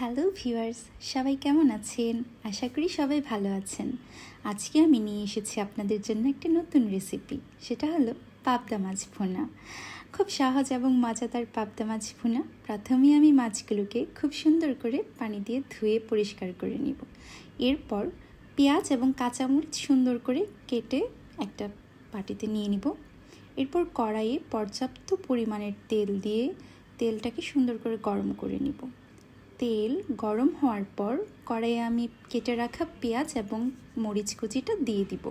Hello viewers, সবাই কেমন আছেন? আশা করি সবাই ভালো আছেন। আজকে আমি নিয়ে এসেছি আপনাদের জন্য একটা নতুন রেসিপি সেটা হলো পাবদা মাছ ভুনা। খুব সহজ এবং মজাদার পাবদা মাছ ভুনা। প্রথমে আমি মাছগুলোকে খুব সুন্দর করে পানি দিয়ে ধুয়ে পরিষ্কার করে নিব। এরপর পেঁয়াজ এবং কাঁচামরিচ সুন্দর করে কেটে একটা বাটিতে নিয়ে নিব। এরপর কড়াইয়ে পর্যাপ্ত পরিমাণের তেল দিয়ে তেলটাকে সুন্দর করে গরম করে নিব। তেল গরম হওয়ার পর কড়াইয়ে আমি কেটে রাখা পেঁয়াজ এবং মরিচ কুচিটা দিয়ে দিব।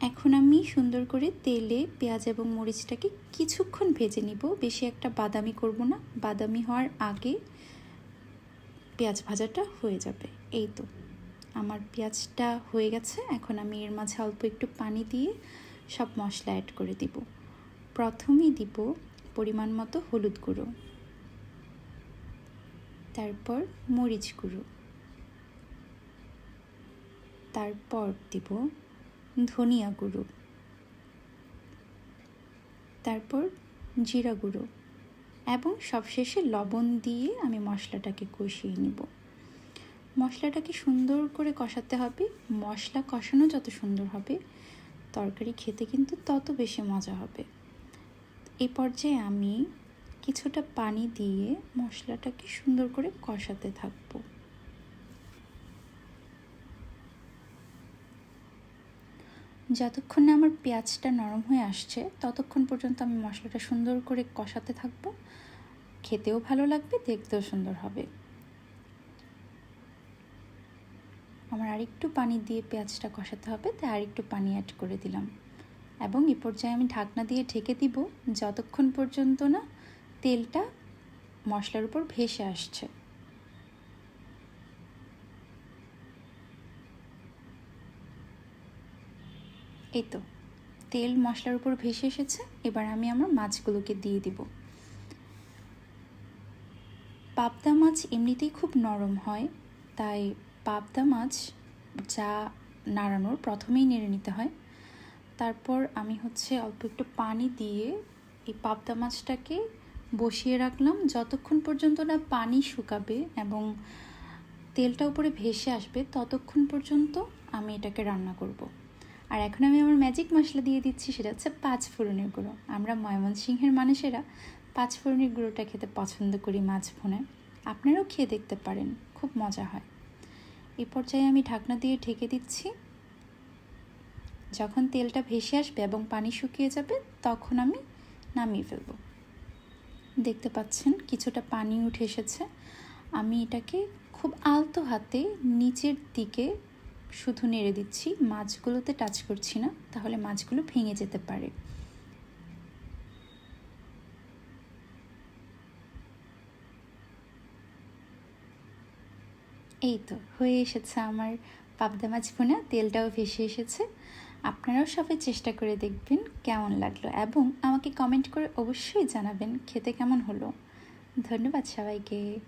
এখন আমি সুন্দর করে তেলে পেঁয়াজ এবং মরিচটাকে কিছুক্ষণ ভেজে নিব। বেশি একটা বাদামি করব না, বাদামি হওয়ার আগে পেঁয়াজ ভাজাটা হয়ে যাবে। এই তো, আমার পেঁয়াজটা হয়ে গেছে। এখন আমি এর মাঝে অল্প একটু পানি দিয়ে সব মশলা অ্যাড করে দিব। প্রথমেই দিব পরিমাণ মতো হলুদ গুঁড়ো। তারপর মরিচ গুঁড়ো। তারপর দিব ধনিয়া গুঁড়ো। তারপর জিরা গুঁড়ো এবং সবশেষে লবণ দিয়ে আমি মশলাটাকে কষিয়ে নিব। মশলাটাকে সুন্দর করে কষাতে হবে। মশলা কষানো যত সুন্দর হবে, তরকারি খেতে কিন্তু তত বেশি মজা হবে। এই পর্যায়ে আমি কিছুটা পানি দিয়ে মশলাটাকে সুন্দর করে কষাতে থাকব। যতক্ষণ আমার পেঁয়াজটা নরম হয়ে আসছে, ততক্ষণ পর্যন্ত আমি মশলাটা সুন্দর করে কষাতে থাকব। খেতেও ভালো লাগবে, দেখতেও সুন্দর হবে। আমার আরেকটু পানি দিয়ে পেঁয়াজটা কষাতে হবে, তাই আরেকটু পানি অ্যাড করে দিলাম। এবং এ পর্যায়ে আমি ঢাকনা দিয়ে ঢেকে দিব, যতক্ষণ পর্যন্ত না তেলটা মশলার উপর ভেসে আসছে। এই তো, তেল মশলার উপর ভেসে এসেছে, এবার আমি আমার মাছগুলোকে দিয়ে দিব। পাবদা মাছ এমনিতেই খুব নরম হয়, তাই পাবদা মাছ যা নাড়ানোর প্রথমেই নেড়ে নিতে হয়। তারপর আমি হচ্ছে অল্প একটু পানি দিয়ে এই পাবদা মাছটাকে বসিয়ে রাখলাম। যতক্ষণ পর্যন্ত না পানি শুকাবে এবং তেলটা উপরে ভেসে আসবে, ততক্ষণ পর্যন্ত আমি এটাকে রান্না করব। আর এখন আমি আমার ম্যাজিক মশলা দিয়ে দিচ্ছি, সেটা হচ্ছে পাঁচ ফোড়নের গুঁড়ো। আমরা ময়মনসিংহের মানুষেরা পাঁচ ফোড়নের গুঁড়োটা খেতে পছন্দ করি মাছ ভুনে। আপনারাও খেয়ে দেখতে পারেন, খুব মজা হয়। এই পর্যায়ে আমি ঢাকনা দিয়ে ঢেকে দিচ্ছি। যখন তেলটা ভেসে আসবে এবং পানি শুকিয়ে যাবে, তখন আমি নামিয়ে ফেলব। দেখতে পাচ্ছেন কিছুটা পানি উঠে এসেছে। আমি এটাকে খুব আলতো হাতে নিচের দিকে শুধু নেড়ে দিচ্ছি, মাছগুলোতে টাচ করছি না, তাহলে মাছগুলো ভেঙে যেতে পারে। এই তো, হয়ে এসেছে আমার পাবদা মাছ ভুনা, তেলটাও ভেসে এসেছে। আপনারাও সবাই চেষ্টা করে দেখবেন কেমন লাগল এবং আমাকে কমেন্ট করে অবশ্যই জানাবেন খেতে কেমন হলো। ধন্যবাদ সবাইকে।